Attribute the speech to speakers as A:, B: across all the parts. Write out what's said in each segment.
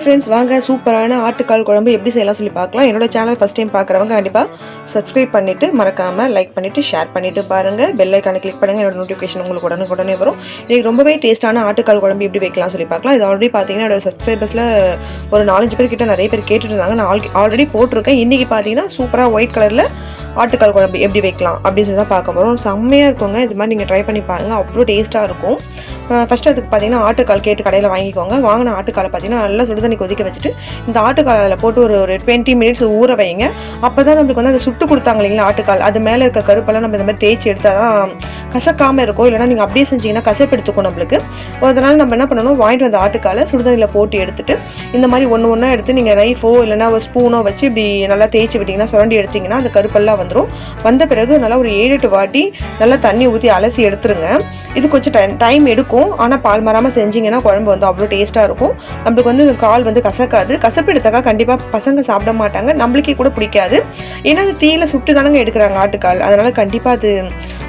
A: Hi friends வாங்க. சூப்பரான ஆட்டுக்கால் குழம்பு எப்படி செய்யலாம் சொல்லி பார்க்கலாம். என்னோட சேனல் ஃபஸ்ட் டைம் பார்க்குறவங்க கண்டிப்பாக சப்ஸ்கிரைப் பண்ணிவிட்டு மறக்காமல் லைக் பண்ணிவிட்டு ஷேர் பண்ணிவிட்டு பாருங்கள் பெல் ஐக்கானை கிளிக் பண்ணுங்கள் என்னோட நோட்டிஃபிகேஷன் உங்களுக்கு உடனே உடனே வரும். இன்றைக்கி ரொம்பவே டேஸ்ட்டான ஆட்டுக்கால் குழம்பு எப்படி வைக்கலாம் சொல்லி பார்க்கலாம். இது ஆல்ரெடி பார்த்தீங்கன்னா என்னோட சப்ஸ்கிரைபர்ஸில் ஒரு நாலஞ்சு பேர் கிட்ட நிறைய பேர் கேட்டுட்டு இருந்தாங்க நான் ஆல்ரெடி போட்டிருக்கேன். இன்றைக்கி பார்த்தீங்கன்னா சூப்பராக ஒயிட் கலரில் ஆட்டுக்கால் குழம்பு எப்படி வைக்கலாம் அப்படின்னு சொல்லி தான் பார்க்க போகிறோம் செம்மையாக இருக்குங்க. இது மாதிரி நீங்கள் ட்ரை பண்ணி பாருங்கள் அவ்வளோ டேஸ்ட்டாக இருக்கும். ஃபஸ்ட்டு அதுக்கு பார்த்தீங்கன்னா ஆட்டுக்கால் கேட்டு கடையில் வாங்கிக்கோங்க. வாங்கின ஆட்டுக்காலை பார்த்தீங்கன்னா நல்லா சுடுதண்ணி கொதிக்க வச்சுட்டு இந்த ஆட்டுக்கால் அதில் போட்டு ஒரு ஒரு டுவெண்ட்டி மினிட்ஸ் ஊற வைங்க. அப்போ தான் நம்மளுக்கு வந்து அதை சுட்டு கொடுத்தாங்க இல்லைங்களா ஆட்டுக்கால். அது மேலே இருக்க கருப்பெல்லாம் நம்ம இந்த மாதிரி தேய்ச்சி எடுத்தால் தான் கசக்காமல் இருக்கும். இல்லைனா நீங்கள் அப்படியே செஞ்சீங்கன்னா கசப்பு எடுத்துக்கும் நம்மளுக்கு. அதனால் நம்ம என்ன பண்ணணும் வாங்கிட்டு வந்த ஆட்டுக்காலை சுடுதண்ணியில் போட்டு எடுத்துட்டு இந்த மாதிரி ஒன்று ஒன்றா எடுத்து நீங்கள் ரைஃபோ இல்லைனா ஒரு ஸ்பூனோ வச்சு இப்படி நல்லா தேய்ச்சி விட்டிங்கன்னா சுரண்டி எடுத்திங்கன்னா அந்த கருப்பெல்லாம் வந்துடும் வந்த பிறகு நல்லா ஒரு ஏழு எட்டு வாட்டி நல்லா தண்ணி ஊற்றி அலசி எடுத்துருங்க. இது கொஞ்சம் டைம் டைம் எடுக்கும். ஆனால் பால் மறாமல் செஞ்சிங்கன்னா குழம்பு வந்து அவ்வளோ டேஸ்ட்டாக இருக்கும். நம்மளுக்கு வந்து கால் வந்து கசக்காது. கசப்பு எடுத்தாக்கா கண்டிப்பாக பசங்க சாப்பிட மாட்டாங்க. நம்மளுக்கே கூட பிடிக்காது. ஏன்னா அது தீயில சுட்டு தானங்க எடுக்கிறாங்க ஆட்டுக்கால். அதனால் கண்டிப்பாக அது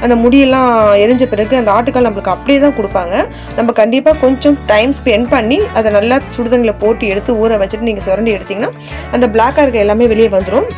A: அந்த முடியெல்லாம் எரிஞ்ச பிறகு அந்த ஆட்டுக்கால் நம்மளுக்கு அப்படியே தான் கொடுப்பாங்க. நம்ம கண்டிப்பாக கொஞ்சம் டைம் ஸ்பெண்ட் பண்ணி அதை நல்லா சுடுதண்ணியில் போட்டு எடுத்து ஊற வச்சுட்டு நீங்கள் சுரண்டி எடுத்திங்கன்னா அந்த பிளாக்காக இருக்க எல்லாமே வெளியே வந்துடும்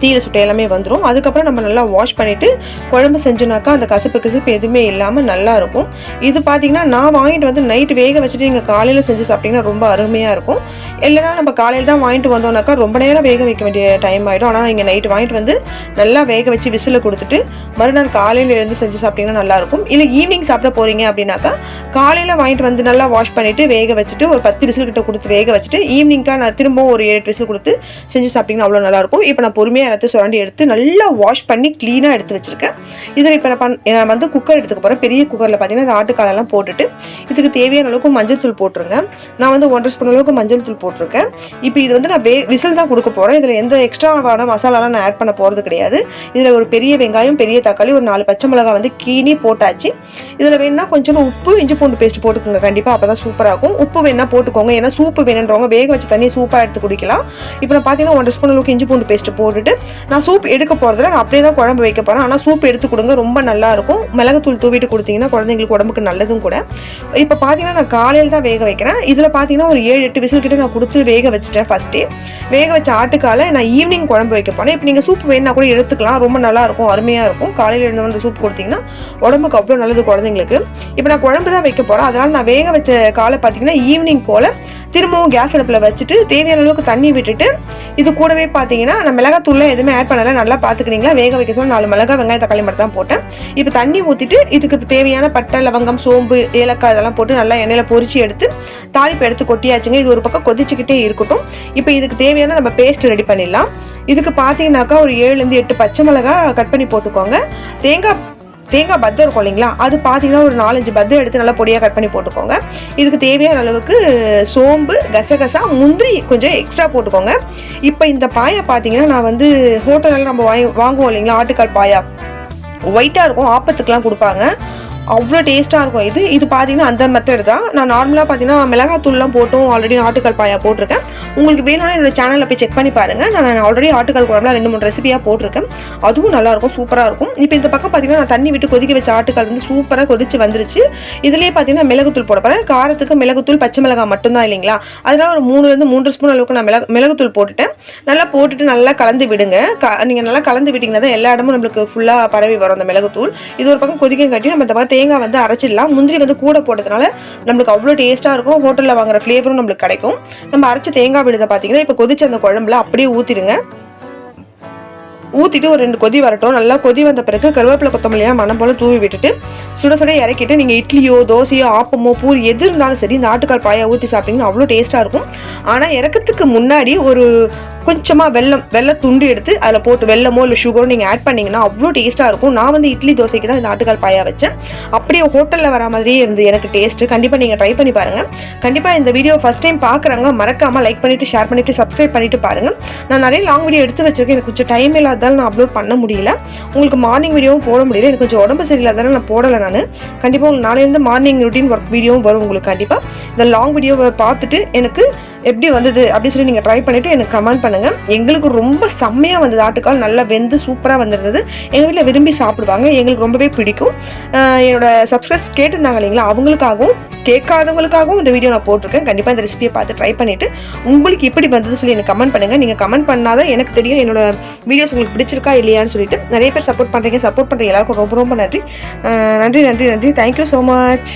A: தீயில சுட்ட எல்லாமே வந்துடும் அதுக்கப்புறம் நம்ம நல்லா வாஷ் பண்ணிவிட்டு குழம்பு செஞ்சோனாக்கா அந்த கசப்பு கசப்பு எதுவுமே இல்லாமல் நல்லாயிருக்கும் இது பார்த்தீங்கன்னா நான் வாங்கிட்டு வந்து நைட்டு வேக வச்சுட்டு நீங்கள் காலையில் செஞ்சு சாப்பிட்டிங்கன்னா ரொம்ப அருமையாக இருக்கும். இல்லைனா நம்ம காலையில் தான் வாங்கிட்டு வந்தோம்னாக்கா ரொம்ப நேரம் வேக வைக்க வேண்டிய டைம் ஆகிடும் ஆனால் நீங்கள் நைட்டு வாங்கிட்டு வந்து நல்லா வேக வச்சு விசில் கொடுத்துட்டு மறுநாள் காலையில் எழுந்து செஞ்சு சாப்பிட்டிங்கன்னா நல்லாயிருக்கும் இல்லை ஈவினிங் சாப்பிட போகிறீங்க அப்படின்னாக்கா காலையில் வாங்கிட்டு வந்து நல்லா வாஷ் பண்ணிவிட்டு வேக வச்சுட்டு ஒரு பத்து விசில் கிட்ட கொடுத்து வேக வச்சுட்டு ஈவினிங்காக நான் திரும்பவும் ஒரு ஏழு விசில் கொடுத்து செஞ்சு சாப்பிட்டிங்கன்னா அவ்வளோ நல்லாயிருக்கும் இப்போ நான் பொறுமையாக எல்லாத்தையும் சுரண்டி எடுத்து நல்லா வாஷ் பண்ணி க்ளீனாக எடுத்து வச்சுருக்கேன். இதில் இப்போ நான் பண் நான் வந்து குக்கர் எடுத்துக்க போகிறேன் பெரிய குக்கரில் பார்த்தீங்கன்னா ஆட்டுக்காலெல்லாம் போட்டுட்டு இதுக்கு தேவையான அளவுக்கு மஞ்சள் தூள் போட்டுருங்க. நான் வந்து ஒன்றரை ஸ்பூன் அளவுக்கு மஞ்சள் தூள் போட்டிருக்கேன். இப்போ இது வந்து நான் வே விசில் தான் கொடுக்க போகிறேன் இதில் எந்த எக்ஸ்ட்ராவான மசாலாலாம் நான் ஆட் பண்ண போகிறது கிடையாது. இதில் ஒரு பெரிய வெங்காயம் பெரிய தக்காளி ஒரு நாலு பச்சை மிளகாய் வந்து கீனி போட்டாச்சு. இதில் வேணும்னா கொஞ்சம் உப்பு இஞ்சி பூண்டு பேஸ்ட் போட்டுக்கோங்க. கண்டிப்பாக அப்போ தான் சூப்பராக இருக்கும். உப்பு வேணா போட்டுக்கோங்க. ஏன்னா சூப்பு வேணுன்றவங்க வேக வச்ச தண்ணி சூப்பாக எடுத்து குடிக்கலாம். இப்போ நான் பார்த்தீங்கன்னா ஒன்றரை ஸ்பூன் அளவுக்கு இஞ்சி பூண்டு பேஸ்ட் போட்டுட்டு நான் சூப் எடுக்க போகிறதுல நான் அப்படியே தான் குழம்பு வைக்க போகிறேன் ஆனால் சூப் எடுத்து கொடுங்க ரொம்ப நல்லாயிருக்கும் மிளகுத்தூள் தூவிட்டு கொடுத்தீங்கன்னா குழந்தைங்களுக்கு உடம்புக்கு நல்லதும் கூட. இப்போ பார்த்தீங்கன்னா நான் காலையில் தான் வேக வைக்கிறேன். இதில் பார்த்தீங்கன்னா ஒரு ஏழு எட்டு விசில் கிட்டே நான் கொடுத்து வேக வச்சுட்டேன் ஃபஸ்ட்டே வேக வச்ச ஆட்டுக்கால நான் ஈவினிங் குழம்பு வைக்க போனேன் இப்போ நீங்கள் சூப் வேணுன்னா கூட எடுத்துக்கலாம். ரொம்ப நல்லாயிருக்கும் அருமையாக இருக்கும். காலையில் எழுந்து வந்து சூப் கொடுத்தீங்கன்னா உடம்புக்கு அவ்வளோ நல்லது குழந்தைங்களுக்கு. இப்போ நான் குழம்பு தான் வைக்க போகிறேன் அதனால் நான் வேக வச்ச காலை பார்த்தீங்கன்னா ஈவினிங் போல் திரும்பவும் கேஸ் அடுப்பில் வச்சுட்டு தேவையான அளவுக்கு தண்ணி விட்டுட்டு இது கூடவே பார்த்தீங்கன்னா நான் மிளகாத்தூள்லாம் எதுவுமே ஆட் பண்ணல. நல்லா பார்த்துக்கிறீங்களா வேக வைக்க சொல்லி நாலு மிளகா வெங்காயம் தக்காளி மட்டும் தான் போட்டேன். இப்போ தண்ணி ஊற்றிட்டு இதுக்கு தேவையான பட்டை லவங்கம் சோம்பு ஏலக்காய் இதெல்லாம் போட்டு நல்லா எண்ணெயில் பொறிச்சு எடுத்து தாளிப்பு எடுத்து கொட்டியாச்சுங்க. இது ஒரு பக்கம் கொதிச்சுக்கிட்டே இருக்கட்டும். இப்போ இதுக்கு தேவையான நம்ம பேஸ்ட் ரெடி பண்ணிடலாம். இதுக்கு பார்த்தீங்கன்னாக்கா ஒரு ஏழுலேருந்து எட்டு பச்சை மிளகா கட் பண்ணி போட்டுக்கோங்க. தேங்காய் தேங்காய் பத்து இருக்கும் இல்லைங்களா? அது பார்த்தீங்கன்னா ஒரு நாலஞ்சு பத்து எடுத்து நல்லா பொடியாக கட் பண்ணி போட்டுக்கோங்க. இதுக்கு தேவையான அளவுக்கு சோம்பு கசகசா முந்திரி கொஞ்சம் எக்ஸ்ட்ரா போட்டுக்கோங்க. இப்போ இந்த பாயை பார்த்தீங்கன்னா நான் வந்து ஹோட்டலில் நம்ம வாங்கி வாங்குவோம் இல்லைங்களா? ஆட்டுக்கால் பாயா. ஒயிட்டாக இருக்கும் ஆப்பத்துக்கெலாம் கொடுப்பாங்க. அவ்வளோ டேஸ்ட்டாக இருக்கும். இது இது பார்த்தீங்கன்னா அந்த மெத்தட் தான். நான் நார்மலாக பார்த்தீங்கன்னா மிளகாத்தூள்லாம் போட்டும் ஆல்ரெடி ஆட்டுக்கல் பாயா போட்டிருக்கேன். உங்களுக்கு வேணாலும் என்னோட சேனலில் போய் செக் பண்ணி பாருங்கள் நான் ஆல்ரெடி ஆட்டுக்கல் குழம்புலாம் ரெண்டு மூணு ரெசிபியாக போட்டிருக்கேன். அதுவும் நல்லாயிருக்கும் சூப்பராக இருக்கும். இப்போ இந்த பக்கம் பார்த்தீங்கன்னா நான் தண்ணி விட்டு கொதிக்க வச்ச ஆட்டுக்கால் வந்து சூப்பராக கொதிச்சு வந்துருச்சு. இதுலேயே பார்த்தீங்கன்னா மிளகுத்தூள் போட போகிறேன் காரத்துக்கு மிளகுத்தூள் பச்சை மிளகாய் மட்டும்தான் இல்லைங்களா? அதனால் ஒரு மூணுலேருந்து மூன்று ஸ்பூன் அளவுக்கு நான் மிளகு மிளகுத்தூள் போட்டுட்டேன். நல்லா போட்டுட்டு நல்லா கலந்து விடுங்க. க நீங்கள் நல்லா கலந்து விட்டிங்கன்னா தான் எல்லா இடமும் நம்மளுக்கு ஃபுல்லாக பரவி வரும் அந்த மிளகுத்தூள். இது ஒரு பக்கம் கொதிக்க கட்டி நம்ம இந்த பக்கம் தேங்காய் வந்து அரைச்சிடலாம். முந்திரி வந்து கூட போட்டதுனால நம்மளுக்கு அவ்வளோ டேஸ்ட்டாக இருக்கும். ஹோட்டலில் வாங்குற ஃப்ளேவரும் நம்மளுக்கு கிடைக்கும். நம்ம அரைச்ச தேங்காய் விழுதை பார்த்தீங்கன்னா இப்போ கொதிச்ச அந்த குழம்புல அப்படியே ஊற்றிடுங்க ஊற்றிட்டு ஒரு ரெண்டு கொதி வரட்டும். நல்லா கொதி வந்த பிறகு கருவேப்பிலை கொத்தமல்லியாக மனம் போல் தூவி விட்டுட்டு சுட சுட இறக்கிட்டு நீங்கள் இட்லியோ தோசையோ ஆப்பமோ பூரி எது இருந்தாலும் சரி இந்த ஆட்டுக்கால் பாயை ஊற்றி சாப்பிட்டீங்கன்னா அவ்வளோ டேஸ்ட்டாக இருக்கும். ஆனால் இறக்கத்துக்கு முன்னாடி ஒரு கொஞ்சமாக வெல்லம் வெள்ளை துண்டு எடுத்து அதில் போட்டு வெல்லமோ இல்லை சுகரோ நீங்கள் ஆட் பண்ணிங்கன்னா அவ்வளோ டேஸ்ட்டாக இருக்கும். நான் வந்து இட்லி தோசைக்கு தான் இந்த ஆட்டுக்கால் பாயா வச்சேன். அப்படியே ஹோட்டலில் வர மாதிரியே இருந்து எனக்கு டேஸ்ட்டு கண்டிப்பாக நீங்கள் ட்ரை பண்ணி பாருங்கள் கண்டிப்பாக இந்த வீடியோ ஃபஸ்ட் டைம் பார்க்குறாங்க மறக்காமல் லைக் பண்ணிவிட்டு ஷேர் பண்ணிவிட்டு சப்ஸ்கிரைப் பண்ணிவிட்டு பாருங்கள் நான் நிறைய லாங் வீடியோ எடுத்து வச்சிருக்கேன். எனக்கு கொஞ்சம் டைம் இல்லாததால் நான் அப்லோட் பண்ண முடியல. உங்களுக்கு மார்னிங் வீடியோவும் போட முடியல. எனக்கு கொஞ்சம் உடம்பு சரியில்லாதனால நான் போடலை நான். கண்டிப்பாக உங்களுக்கு நாளையிலேருந்து மார்னிங் ருட்டீன் ஒர்க் வீடியோவும் வரும் உங்களுக்கு கண்டிப்பாக இந்த லாங் வீடியோவை பார்த்துட்டு எனக்கு எப்படி வந்தது அப்படின்னு சொல்லி நீங்கள் ட்ரை பண்ணிவிட்டு எனக்கு கமெண்ட் பண்ணுங்கள் எங்களுக்கு ரொம்ப செம்மையாக வந்தது. ஆட்டுக்கால் நல்லா வெந்து சூப்பராக வந்திருந்தது. எங்கள் வீட்டில் விரும்பி சாப்பிடுவாங்க. எங்களுக்கு ரொம்பவே பிடிக்கும். என்னோட சப்ஸ்கிரைப்ஸ் கேட்டிருந்தாங்க இல்லைங்களா? அவங்களுக்காகவும் கேட்காதவங்களுக்காகவும் இந்த வீடியோ நான் போட்டிருக்கேன். கண்டிப்பாக இந்த ரெசிபியை பார்த்து ட்ரை பண்ணிவிட்டு உங்களுக்கு இப்படி வந்தது சொல்லி எனக்கு கமெண்ட் பண்ணுங்கள் நீங்கள் கமெண்ட் பண்ணாதான் எனக்கு தெரியும் என்னோட வீடியோஸ் உங்களுக்கு பிடிச்சிருக்கா இல்லையான்னு சொல்லிட்டு. நிறைய பேர் சப்போர்ட் பண்ணுறீங்க சப்போர்ட் பண்ணுற எல்லாருக்கும் ரொம்ப ரொம்ப நன்றி. நன்றி நன்றி நன்றி. Thank you so much